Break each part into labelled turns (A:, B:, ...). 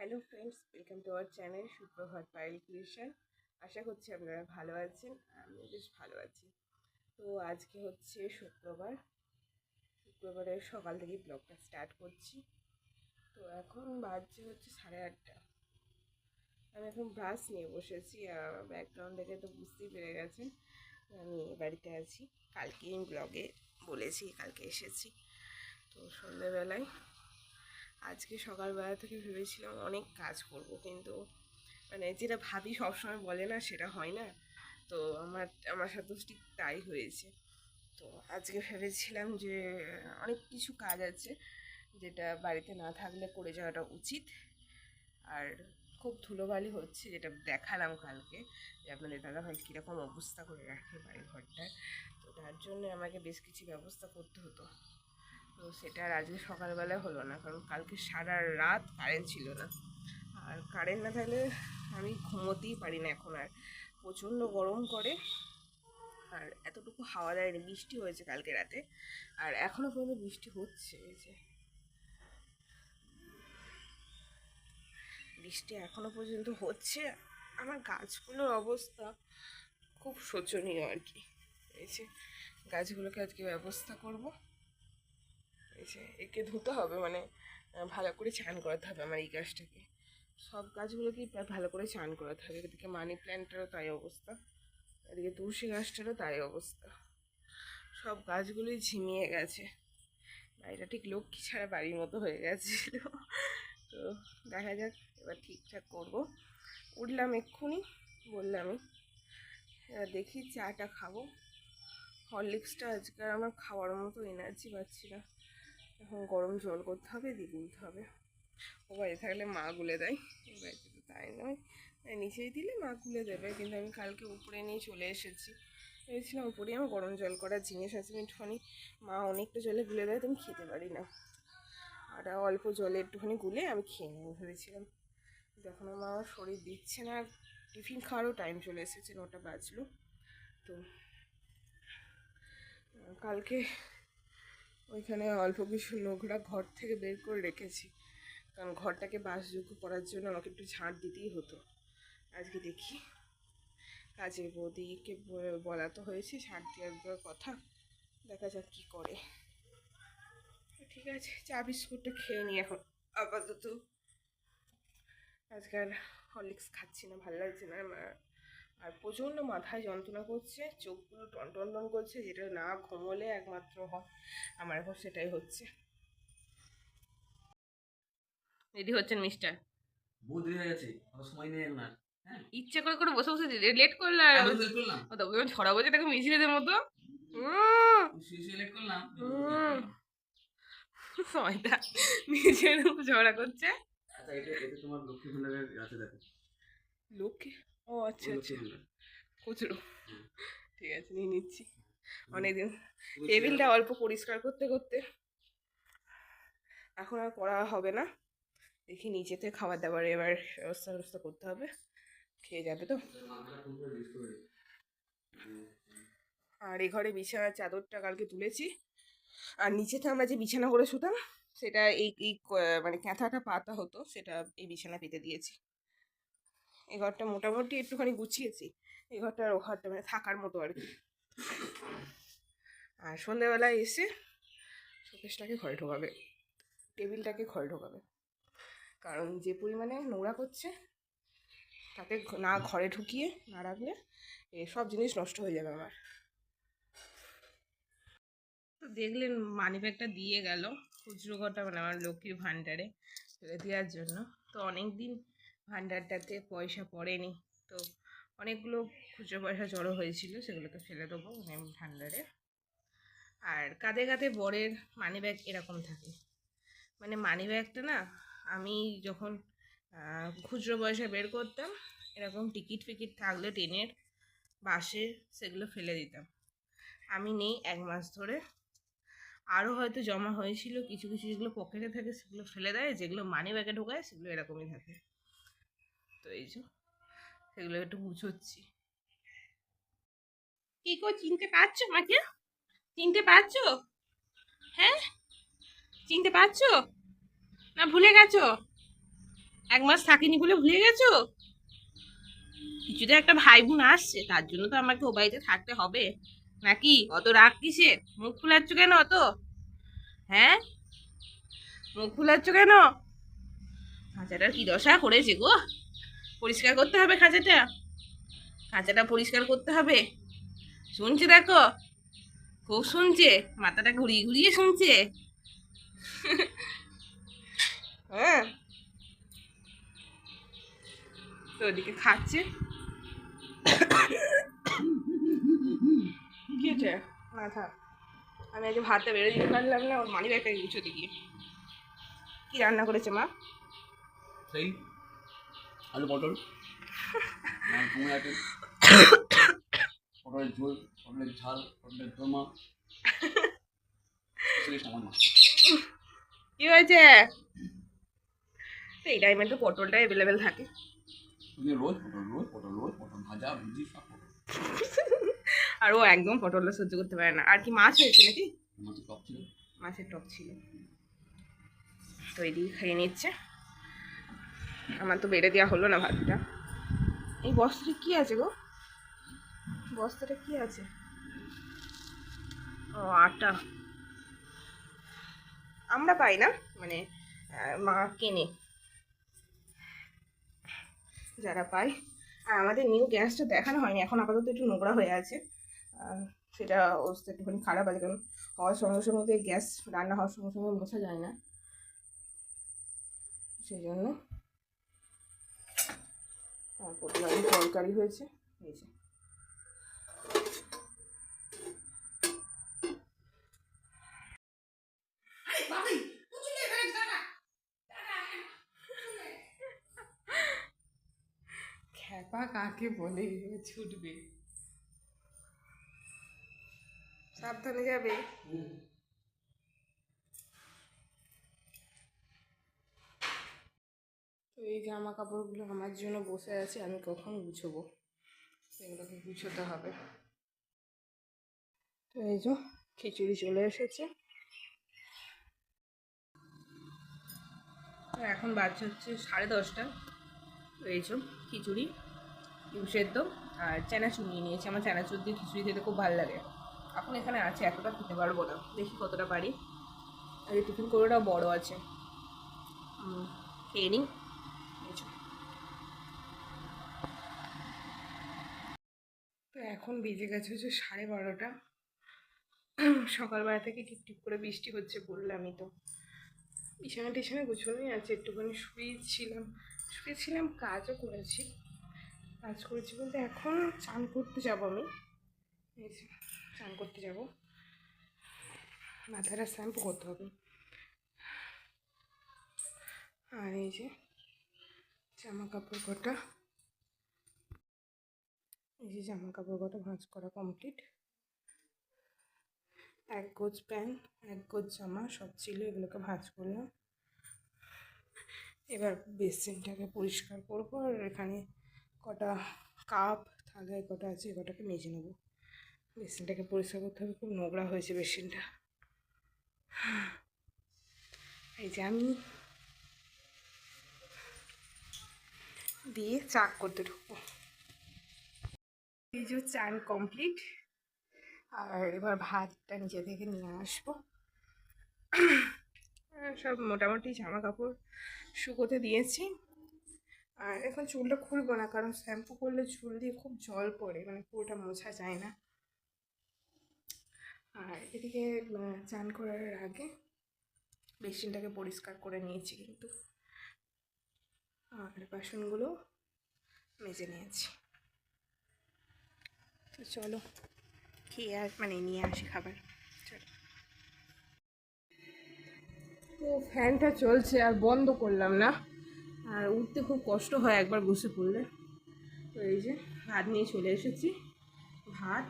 A: Hello friends welcome to our channel সুপ্রভাত Payel creation আশা করছি আপনারা ভালো আছেন, আমিও বেশ ভালো আছি। তো আজকে হচ্ছে শুক্রবার। শুক্রবারের সকাল থেকে ব্লগটা স্টার্ট করছি। তো এখন বাজছে হচ্ছে সাড়ে আটটা। আমি এখন ব্রাশ নিয়ে বসেছি ব্যাকগ্রাউন্ড দেখে তো বুঝতেই পেরে গেছেন আমি বাড়িতে আছি। কালকে ব্লগে বলেছি, কালকে এসেছি। তো সন্ধ্যেবেলায় আজকে সকালবেলা থেকে ভেবেছিলাম অনেক কাজ করব, কিন্তু মানে যেটা ভাবি সবসময় বলে না সেটা হয় না। তো আমার আমার সাথে ঠিক তাই হয়েছে। তো আজকে ভেবেছিলাম যে অনেক কিছু কাজ আছে যেটা বাড়িতে না থাকলে করে যাওয়াটা উচিত। আর খুব ধুলোবালি হচ্ছে যেটা দেখালাম কালকে যে আপনাদের দাদাভাই কীরকম অবস্থা করে রাখে বাড়ি ঘরটায় তো তার জন্য আমাকে বেশ কিছু ব্যবস্থা করতে হতো। তো সেটা আর আজকে সকালবেলা হলো না, কারণ কালকে সারা রাত কারেন্ট ছিল না। আর কারেন্ট না থাকলে আমি ঘুমোতেই পারি না এখন আর। প্রচণ্ড গরম করে, আর এতটুকু হাওয়া দেয়নি, বৃষ্টি হয়েছে কালকে রাতে। আর এখনও পর্যন্ত বৃষ্টি হচ্ছে এই যে। বৃষ্টি এখনও পর্যন্ত হচ্ছে, আমার গাছগুলোর অবস্থা খুব শোচনীয় আর কি। এই যে গাছগুলোকে আজকে ব্যবস্থা করব। এই একে ধুতে হবে মানে ভালো করে চান করাতে হবে আমার এই গাছটাকে সব গাছগুলোকেই প্রায় ভালো করে চান করাতে হবে। এদিকে মানি প্ল্যান্টেরও তাই অবস্থা, এদিকে তুলসী গাছটারও তাই অবস্থা। সব গাছগুলোই ঝিমিয়ে গেছে। বাড়িটা ঠিক লক্ষ্মী ছাড়া বাড়ির মতো হয়ে গেছিল। তো দেখা যাক, এবার ঠিকঠাক করব। উঠলাম এক্ষুনি, বললামই, এবার দেখি চাটা খাব। হরলিক্সটা আজকে আমার খাওয়ার মতো এনার্জি পাচ্ছি না। এখন গরম জল করতে হবে, দিয়ে গুলতে হবে। ও বাড়ি থাকলে মা গুলে দেয় বাড়িতে তো তাই নয়। নিচেই দিলে মা গুলে দেবে, কিন্তু আমি কালকে উপরে নিয়ে চলে এসেছি। ভেবেছিলাম উপরেই আমার গরম জল করার জিনিস আছে, একটুখানি মা অনেকটা জলে গুলে দেয়, তো আমি খেতে পারি না। আর অল্প জলে একটুখানি গুলে আমি খেয়ে নেব ভেবেছিলাম। এখন আমার শরীর দিচ্ছে না, আর টিফিন খাওয়ারও টাইম চলে এসেছে, নটা বাজলো। তো, কালকে ওইখানে অল্প কিছু নোংরা ঘর থেকে বের করে রেখেছি। কারণ ঘরটাকে বাসযোগ্য করার জন্য আমাকে একটু ঝাঁট দিতেই হতো। আজকে দেখি। কাজের বৌদিকে বলা তো হয়েছে, ঝাঁট দেওয়ার কথা। দেখা যাক কী করে। ঠিক আছে, চা, বিস্কুটটা খেয়ে নিই এখন, আপাতত। আজকাল হরলিক্স খাচ্ছি না, ভালো লাগছে না আমার- আর প্রচণ্ড মাথায় যন্ত্রণা করছে চোখগুলো টন টন টন করছে যেটা না ঘুমোলে একমাত্র হয়। আমার এখন সেটাই হচ্ছে। রেডি হচ্ছেন মিস্টার?
B: বহুত দেরি হয়ে গেছে অত সময় নেই আপনার হ্যাঁ?
A: ইচ্ছে করে করে বসে বসে লেট আর
B: করলাম।
A: ও তো ওই ছড়া বলছে তাকে মিছিলেদের মতো।
B: লেট করলাম।
A: সময়টা নিজের উপর ঝগড়া করছে।
B: আচ্ছা এটা এটা তোমার লক্ষ্মী ভান্ডারের আছে দেখো।
A: লোকে ও আচ্ছা আচ্ছা। খুচরো। ঠিক আছে নিয়ে নিচ্ছি। অনেকদিন। টেবিলটা অল্প পরিষ্কার করতে করতে। এখন আর করা হবে না। দেখি নিচেতে খাবার দাবার এবার ব্যবস্থা ব্যবস্থা করতে হবে। খেয়ে যাবে তো।
B: হুম,
A: আর এই ঘরে বিছানার চাদরটা কালকে তুলেছি। আর নিচেতে আমরা যে বিছানা করে শুতাম সেটা এই এই মানে ক্যাঁথাটা পাতা হতো সেটা এই বিছানা পেতে দিয়েছি। এই ঘরটা মোটামুটি একটুখানি গুছিয়েছি। এই ঘরটা আর ও ঘরটা মানে থাকার মতো আর কি। আর সন্ধ্যেবেলায় এসে শোকেসটাকে ঘরে ঢোকাবে। টেবিলটাকে ঘরে ঢোকাবে। কারণ যে পরিমাণে নোংরা করছে তাকে না ঘরে ঢুকিয়ে না রাখলে সব জিনিস নষ্ট হয়ে যাবে আমার। তো দেখলেন মানি ব্যাগটা দিয়ে গেল। খুচরো ঘরটা মানে আমার লক্ষ্মীর ভাণ্ডারে দেওয়ার জন্য। তো অনেক দিন ভাণ্ডারটাতে পয়সা পড়েনি। তো অনেকগুলো খুচরো পয়সা জড়ো হয়েছিল, সেগুলোকে ফেলে দেবো মানে ভাণ্ডারে আর কাঁধে কাঁধে বরের মানি ব্যাগ এরকম থাকে। মানে মানি ব্যাগটা না, আমি যখন খুচরো পয়সা বের করতাম, এরকম টিকিট ফিকিট থাকলে ট্রেনের বাসে সেগুলো ফেলে দিতাম। আমি নেই এক মাস ধরে। আরও হয়তো জমা হয়েছিল, কিছু কিছু যেগুলো পকেটে থাকে সেগুলো ফেলে দেয়, যেগুলো মানি ব্যাগে ঢোকায় সেগুলো এরকমই থাকে। এই সেগুলো একটু গুছোচ্ছি কি কো চিনতে পারছ আমাকে? চিনতে পারছ? হ্যাঁ? চিনতে পারছ? না ভুলে গেছো? এক মাস থাকিনি বলে ভুলে গেছো? কিছুতে একটা ভাই বোন আসছে, তার জন্য তো আমাকে ও বাড়িতে থাকতে হবে। নাকি? অত রাগ কিসের? মুখ ফুলাচ্ছ কেন অত? হ্যাঁ? মুখ ফুলাচ্ছ কেন? খাঁচাটার কি দশা করেছে গো? পরিষ্কার করতে হবে খাঁচাটা? খাঁচাটা পরিষ্কার করতে হবে? শুনছে দেখো? খুব শুনছে। মাথাটা ঘুরিয়ে ঘুরিয়ে শুনছে। হ্যাঁ। তো ওদিকে খাচ্ছে। কি হয়েছে? মাথা আমি আজকে ভাতটা বেড়ে দিতে পারলাম না। ওর মানি ব্যাগটা গুছোতে গিয়ে কি রান্না করেছে মা?
B: সেই আলু পটল কুমড়ো পটলের ঝোল পটলের ঝাল পটলের সামান্য।
A: কি হয়েছে? এই টাইমে তো পটলটা অ্যাভেলেবেল থাকে।
B: তুমি রোজ পটল রোজ পটল রোজ পটল ভাজা ভুজি সব
A: আর ও একদম পটলটা সহ্য করতে পারে না। আর কি মাছ হয়েছে নাকি?
B: মাছের টক ছিল।
A: মাছের টক ছিল। তো এদিকে খেয়ে নিচ্ছে। আমার তো বেড়ে দেওয়া হলো না ভাতটা। এই বস্তাটা কি আছে গো? বস্তাটা কি আছে? ও আটা। আমরা পাই না মানে মা কেনে। যারা পায় আর আমাদের নিউ গ্যাসটা দেখানো হয়নি এখন আপাতত একটু নোংরা হয়ে আছে। সেটা অবস্থা একটুখানি খারাপ আছে কারণ হওয়ার সঙ্গে সঙ্গে গ্যাস রান্না হওয়ার সঙ্গে সঙ্গে মোছা যায় না। সেই জন্য আর পটল আলু তরকারি হয়েছে এই যে। খ্যাপা কাকে বলে? ছুটবে। সাবধানে যাবে। তো এই জামা কাপড়গুলো আমার জন্য বসে আছে, আমি কখন গুছবো? সেগুলোকে গুছোতে হবে। তো এই যে খিচুড়ি চলে এসেছে। এখন বাজছে হচ্ছে সাড়ে দশটা। এই যে খিচুড়ি, ডিম সেদ্ধ আর চানাচুর নিয়ে নিয়েছি। আমার চানাচুর দিয়ে খিচুড়ি খেতে খুব ভালো লাগে। এখন এখানে আছে, এতটা খেতে পারব না। দেখি কতটা পারি। আর টিফিন কৌটোটাও বড় আছে। খেয়ে নিই এই যে। তো এখন বেজে গেছে হচ্ছে সাড়ে বারোটা। সকালবেলা থেকে টিপ টিপ করে বৃষ্টি হচ্ছে বললামই তো। বিছানা টিছানা গুছোনোই আছে, একটুখানি শুয়েছিলাম শুয়েছিলাম কাজও করেছি। কাজ করেছি বলতে এখন চান করতে যাব আমি। চান করতে যাব। মাথাটা শ্যাম্পু করতে হবে। আর এই যে জামা কাপড় কটা। এই যে জামা কাপড় কটা ভাঁজ করা কমপ্লিট এক গোজ প্যান্ট, এক গোজ জামা, সব ছিল, এগুলোকে ভাঁজ করলাম। এবার বেসিনটাকে পরিষ্কার করব, আর এখানে কটা কাপ থালায় কটা আছে কটাকে মেজে নেব। বেসিনটাকে পরিষ্কার করতে হবে, খুব নোংরা হয়েছে বেসিনটা। এই যে আমি দিয়ে চাক করতে ঢুকবো। যে চান কমপ্লিট আর এবার ভাতটা নিচে থেকে নিয়ে আসব। সব মোটামুটি জামা কাপড় শুকোতে দিয়েছি। আর এখন চুলটা খুলবো না, কারণ শ্যাম্পু করলে চুল দিয়ে খুব জল পড়ে মানে পুরোটা মোছা যায় না। আর এদিকে চান করার আগে বেসিনটাকে পরিষ্কার করে নিয়েছি কিন্তু। আর বাসনগুলো মেজে নিয়েছি। চলো। খেয়ে আর মানে নিয়ে আসি খাবার। চলো। তো ফ্যানটা চলছে আর বন্ধ করলাম না। আর উঠতে খুব কষ্ট হয় একবার বসে পড়লে। তো এই যে ভাত নিয়ে চলে এসেছি। ভাত,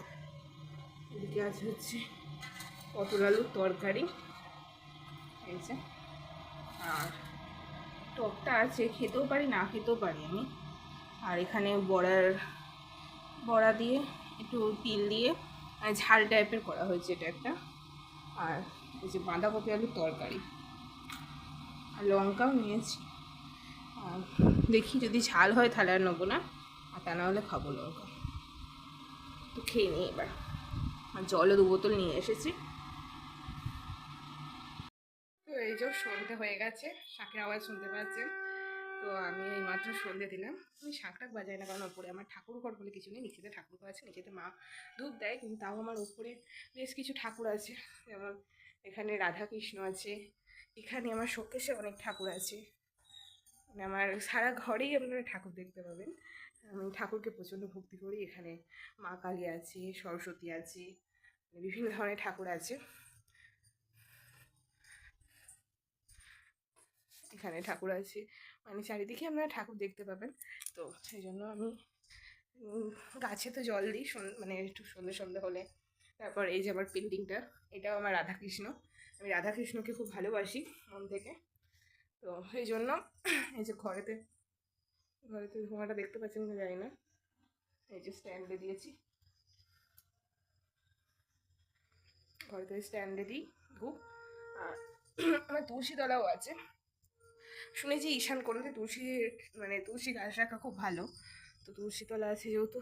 A: এদিকে আছে হচ্ছে পটল আলুর তরকারি। এই যে। আর টকটা আছে, খেতেও পারি, না খেতেও পারি আমি। আর এখানে বড়ার, বড়া দিয়ে একটু তিল দিয়ে মানে ঝাল টাইপের করা হয়েছে এটা একটা। আর এই যে বাঁধাকপি আলুর তরকারি। আর লঙ্কাও নিয়েছি। আর দেখি যদি ঝাল হয় তাহলে আর নেব না। আর তা নাহলে খাব লঙ্কা। তো খেয়ে নিই এবার। আর জলও দু বোতল নিয়ে এসেছি। তো এই যে সন্ধে হয়ে গেছে। শাকের আওয়াজ শুনতে পাচ্ছেন। তো আমি এই মাত্র সন্ধে দিলাম। আমি শাক টাক বাজাই না, কারণ ওপরে আমার ঠাকুর ঘর বলে কিছু নেই, নিচেতে ঠাকুর ঘর আছে, নিচেতে মা ধূপ দেয়, কিন্তু তাও আমার ওপরে বেশ কিছু ঠাকুর আছে। যেমন এখানে রাধা কৃষ্ণ আছে, এখানে আমার শোকেশে অনেক ঠাকুর আছে। মানে আমার সারা ঘরেই আপনারা ঠাকুর দেখতে পাবেন। আমি ঠাকুরকে প্রচণ্ড ভক্তি করি, এখানে মা কালী আছে, সরস্বতী আছে মানে বিভিন্ন ধরনের ঠাকুর আছে। এখানে ঠাকুর আছে। মানে চারিদিকে আপনারা ঠাকুর দেখতে পাবেন। তো সেই জন্য আমি গাছে তো জল দিই মানে একটু সন্ধে সন্ধে হলে। তারপর এই যে আমার পেন্টিংটা, এটাও আমার রাধাকৃষ্ণ। আমি রাধাকৃষ্ণকে খুব ভালোবাসি মন থেকে। তো সেই জন্য এই যে ঘরেতে ঘরেতে ধোঁয়াটা দেখতে পাচ্ছেন কি জানি না। এই যে স্ট্যান্ডে দিয়েছি। ঘরেতে স্ট্যান্ডে দিই ধূপ আর আমার তুলসী তলাও আছে। শুনেছি ঈশান কোণে তুলসী মানে তুলসী গাছ রাখা খুব ভালো। তো তুলসী তলা আছে যেহেতু,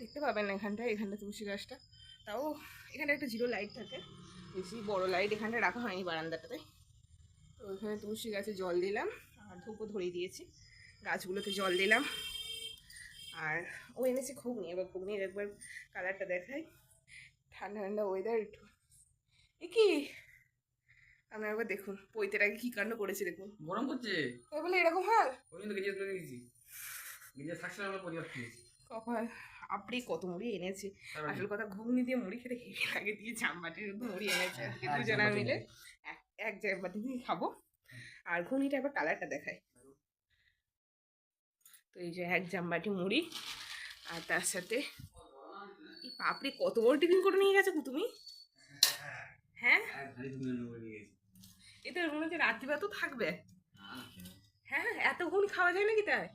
A: দেখতে পাবেন না এখানটায়, এখানটা তুলসী গাছটা। তাও এখানে একটা জিরো লাইট থাকে। বেশি বড় লাইট এখানটা রাখা হয়নি বারান্দাটাতে। তো ওখানে তুলসী গাছে জল দিলাম, আর ধূপও ধরিয়ে দিয়েছি। গাছগুলোতে জল দিলাম। আর ও এনেছে ঘুগনি, এবার ঘুগনির একবার কালারটা দেখাই। ঠান্ডা ঠান্ডা ওয়েদার একটু এ কি? আপনারা একবার দেখুন পৈতেটাকে কী কাণ্ড করেছে দেখুন।
B: গরম করছে?
A: ও বলে এরকম হাল
B: ওই জন্য গেজে তুলে দিয়েছি গেজে থাকছে আমরা পরিবার খেয়েছি
A: কপাল আপনি কত মুড়ি এনেছে। আসল কথা ঘুগনি দিয়ে মুড়ি খেতে হেভি লাগে দিয়ে জামবাটির মধ্যে মুড়ি এনেছে?
B: হ্যাঁ,
A: দুজনা মিলে এক জামবাটি দিয়ে খাব। আর ঘুগনিটা এবার কালারটা দেখায় তো এই যে এক জামবাটি মুড়ি আর তার সাথে এই পাপড়ি কত বড় টিফিন করে নিয়ে গেছো তুমি? হ্যাঁ এতে মনে হচ্ছে রাত্রিবেলা তো থাকবে। হ্যাঁ এত ঘুগনি খাওয়া যায় নাকি তাই?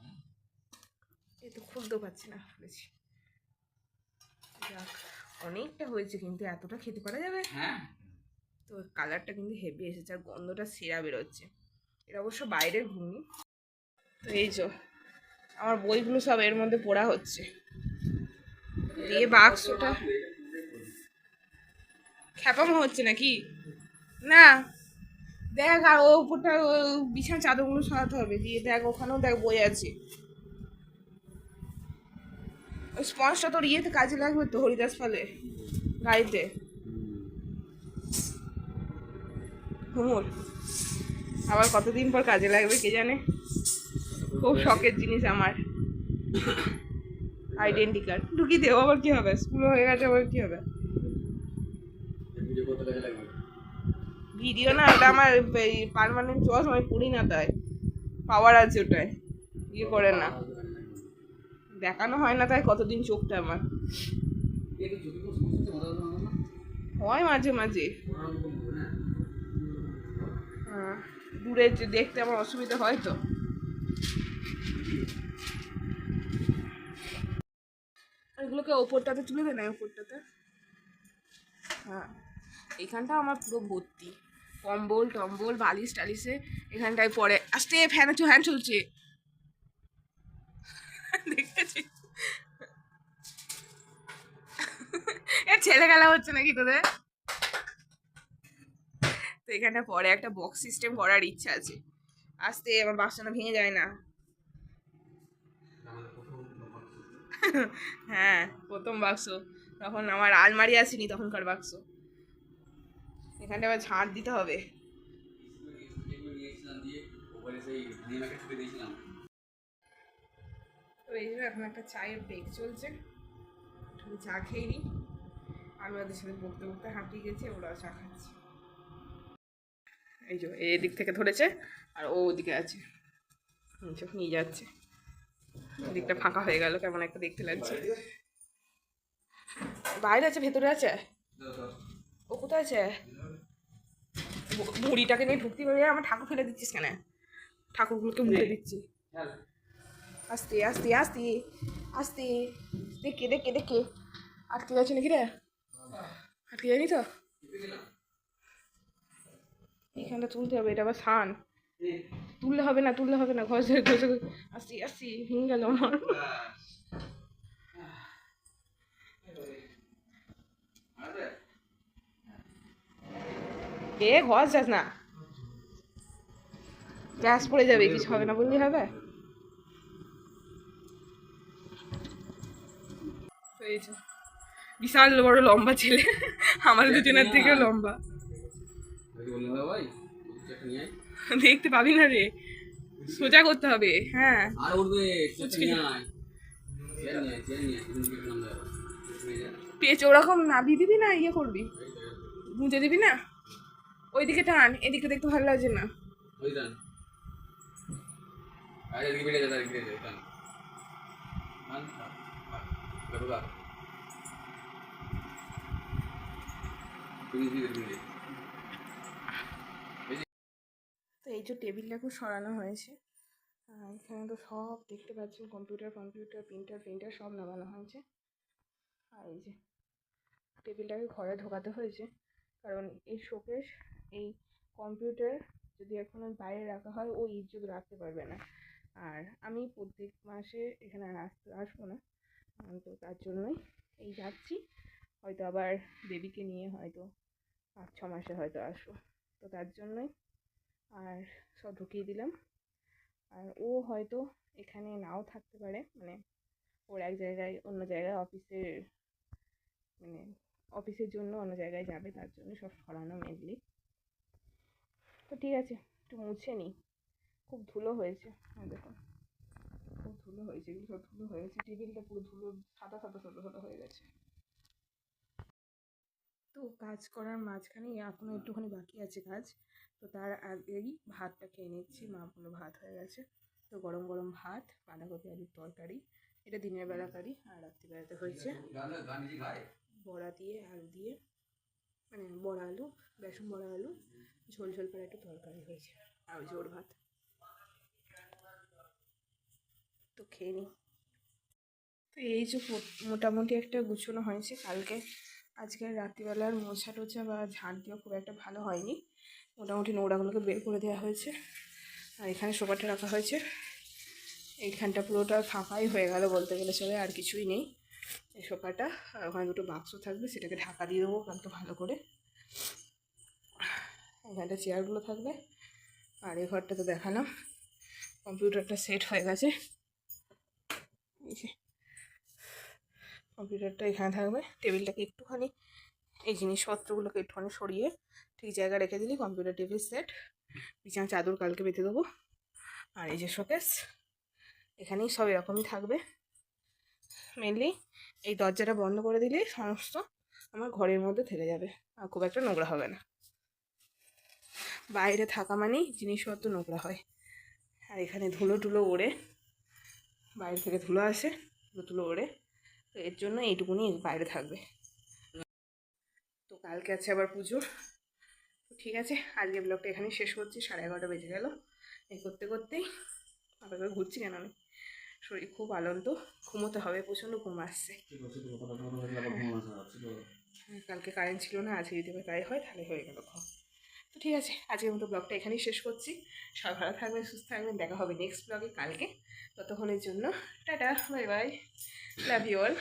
A: এই তো খুলতেও পারছি না বলেছি। যাক অনেকটা হয়েছে কিন্তু এতটা খেতে পারা যাবে।
B: হ্যাঁ।
A: তো কালারটা কিন্তু হেভি এসেছে আর গন্ধটা সেরা বেরোচ্ছে। এটা অবশ্য বাইরের ঘুগনি। তো এই যে আমার বইগুলো সব এর মধ্যে পড়া হচ্ছে। দিয়ে বাক্সটা খ্যাপামো হচ্ছে নাকি? না। দেখ আর ও উপরটা বিছানা চাদরগুলো সরাতে হবে। দিয়ে দেখ, ওখানেও দেখ বই আছে। ওই স্পঞ্জটা তোর ইয়েতে কাজে লাগবে তো, হরিদাস ফলে গাড়িতে। হুমুর আবার কতদিন পর কাজে লাগবে কে জানে? খুব শখের জিনিস আমার। আইডেন্টি কার্ড ঢুকিয়ে দেবো আবার কি হবে? স্কুল হয়ে গেছে, আবার কি হবে?
B: ভিডিও
A: না ওটা আমার পারমানেন্ট চয়েস আমি পড়ি না তাই। পাওয়ার আছে ওটায় ইয়ে করে না। দেখানো হয় না তাই কতদিন চোখটা আমার। হয় মাঝে মাঝে। হ্যাঁ, দূরে দেখতে আমার অসুবিধা হয় তো। এগুলোকে ওপরটাতে তুলে দে না ওপরটাতে? হ্যাঁ এইখানটা আমার পুরো ভর্তি। কম্বল, টম্বল, বালিশ টালিশে এখানটায় পরে আস্তে, ফ্যান চো হ্যান চলছে। দেখেছি। এ, ছেলে খেলা হচ্ছে নাকি তোদের? তো এখানটা পরে একটা বক্স সিস্টেম করার ইচ্ছা আছে। আস্তে, আমার বাসনা ভেঙে যায় না। হ্যাঁ প্রথম বাক্স। তখন আমার আলমারি আসেনি তখনকার বাক্স। এখানটা আবার ঝাড় দিতে হবে। তো এই জন্য এখন একটা চায়ের ব্রেক চলছে। চা খেয়ে নিই। আমি ওদের সাথে বকতে বকতে হাঁপিয়ে গেছি, ওরাও চা খাচ্ছে। এই যে এই দিক থেকে ধরেছে, আর ও ওদিকে আছে। নিয়ে যাচ্ছে। দিকটা ফাঁকা হয়ে গেল, কেমন একটা দেখতে লাগছে। বাইরে আছে, ভেতরে আছে? ও কোথায় আছে? বুড়িটাকে নিয়ে ঢুকতে পারে আমার ঠাকুর ফেলে দিচ্ছিস কেন? ঠাকুরগুলোকে মুড়ে দিচ্ছি। আস্তে আস্তে আস্তে আস্তে। দেখে দেখে দেখে। আটকে যাচ্ছে নাকি রে? আটকে যায়নি তো? এইখানটা তুলতে হবে এটা আবার সান। তুললে হবে না তুললে হবে না ঘর ঘষে আসি আসি ভেঙে গেল আমার। এ ঘষ যাস না। গ্যাস পড়ে যাবে কিছু হবে না বললেই হবে? বিশাল বড় লম্বা ছেলে আমার দুজনের থেকে লম্বা।
B: বললে।
A: দেখতে পাবি না রে। সোজা করতে হবে হ্যাঁ। পেঁচ ওরকম নাবি দিবি না ইয়ে করবি। গুঁজে দিবি না? ওইদিকে টান এদিকে দেখতে ভালো লাগছে না।
B: ওই যান আরে এদিকে বেরিয়ে যা এদিকে বেরিয়ে যা টান। টান দেখো বা তুমি
A: তো এই যে টেবিলটাকেও সরানো হয়েছে এখানে তো সব দেখতে পাচ্ছেন কম্পিউটার কম্পিউটার প্রিন্টার প্রিন্টার সব নামানো হয়েছে। আর এই যে টেবিলটাকে ঘরে ঢোকাতে হয়েছে কারণ এই শোকেস এই কম্পিউটার যদি এখন বাইরে রাখা হয়, ও ইজ্জত রাখতে পারবে না। আর আমি প্রত্যেক মাসে এখানে আসতে আসব না। তো তার জন্যই এই যাচ্ছি। হয়তো আবার বেবিকে নিয়ে হয়তো পাঁচ, ছ মাসে হয়তো আসব। তো তার জন্যই আর সব ঢুকিয়ে দিলাম। আর ও হয়তো এখানে নাও থাকতে পারে। মানে ওর এক জায়গায় অন্য জায়গায় অফিসের মানে অফিসের জন্য অন্য জায়গায় যাবে। তার জন্য সব সরানো মেনলি তো ঠিক আছে একটু মুছে নিই। খুব ধুলো হয়েছে। হ্যাঁ দেখুন। খুব ধুলো হয়েছে এগুলো সব ধুলো হয়েছে টেবিলটা পুরো ধুলো সাদা সাদা সাদা সাদা হয়ে গেছে। তো কাজ করার মাঝখানেই এখনও একটুখানি বাকি আছে কাজ। তো তার আগেই ভাতটা খেয়ে নিচ্ছি। মা বলল ভাত হয়ে গেছে। তো গরম গরম ভাত বাঁধাকপি আলুর তরকারি। এটা দিনের বেলা কারি আর রাত্রিবেলাতে হয়েছে বড়া দিয়ে আলু দিয়ে। মানে বড়া আলু, বেসন বড়া আলু, ঝোল ঝোল করে একটা তরকারি হয়েছে আর ওই জোর ভাত। তো খেয়ে নিই তো এই যে মোটামুটি একটা গুছানো হয়েছে কালকে। আজকে রাত্রিবেলার মোছা টোছা বা ঝাঁট দেওয়া খুব একটা ভালো হয়নি। মোটামুটি নোংরাগুলোকে বের করে দেওয়া হয়েছে। আর এখানে সোফাটা রাখা হয়েছে। এইখানটা পুরোটা ফাঁকাই হয়ে গেল বলতে গেলে চলে, আর কিছুই নেই। এই সোফাটা, আর ওখানে দুটো বাক্স থাকবে, সেটাকে ঢাকা দিয়ে দেবো কালকে ভালো করে। এখানটা চেয়ারগুলো থাকবে, আর এই ঘরটা তো দেখালাম কম্পিউটারটা সেট হয়ে গেছে। কম্পিউটারটা এখানে থাকবে টেবিলটাকে একটুখানি, এই জিনিসপত্রগুলোকে একটুখানি সরিয়ে ঠিক জায়গা রেখে দিলি কম্পিউটার টেবিল সেট বিছানা চাদর কালকে বেঁধে দেবো। আর এই যে শোকেস এখানেই সব এরকমই থাকবে। মেনলি এই দরজাটা বন্ধ করে দিলেই সমস্ত আমার ঘরের মধ্যে থেকে যাবে। আর খুব একটা নোংরা হবে না। বাইরে থাকা মানেই জিনিসপত্র নোংরা হয়। আর এখানে ধুলো টুলো ওড়ে। বাইরে থেকে ধুলো আসে, ধুলো টুলো ওড়ে। তো এর জন্য এইটুকুনি বাইরে থাকবে। তো কালকে আছে আবার পুজোর। ঠিক আছে, আজকে ব্লগটা এখানেই শেষ করছি। সাড়ে এগারোটা বেজে গেল। এই করতে করতেই আবার ঘুরছি কেন আমি? শরীর খুব আনন্দ ঘুমোতে হবে প্রচণ্ড ঘুম আসছে। হ্যাঁ, কালকে কারেন্ট ছিল না আজকে যদি তাই হয় তাহলে হয়ে গেল ঘুম। তো ঠিক আছে আজকের মতো ব্লগটা এখানেই শেষ করছি। সবাই ভালো থাকবেন সুস্থ থাকবেন দেখা হবে নেক্সট ব্লগে কালকে। ততক্ষণের জন্য tata bye bye love you all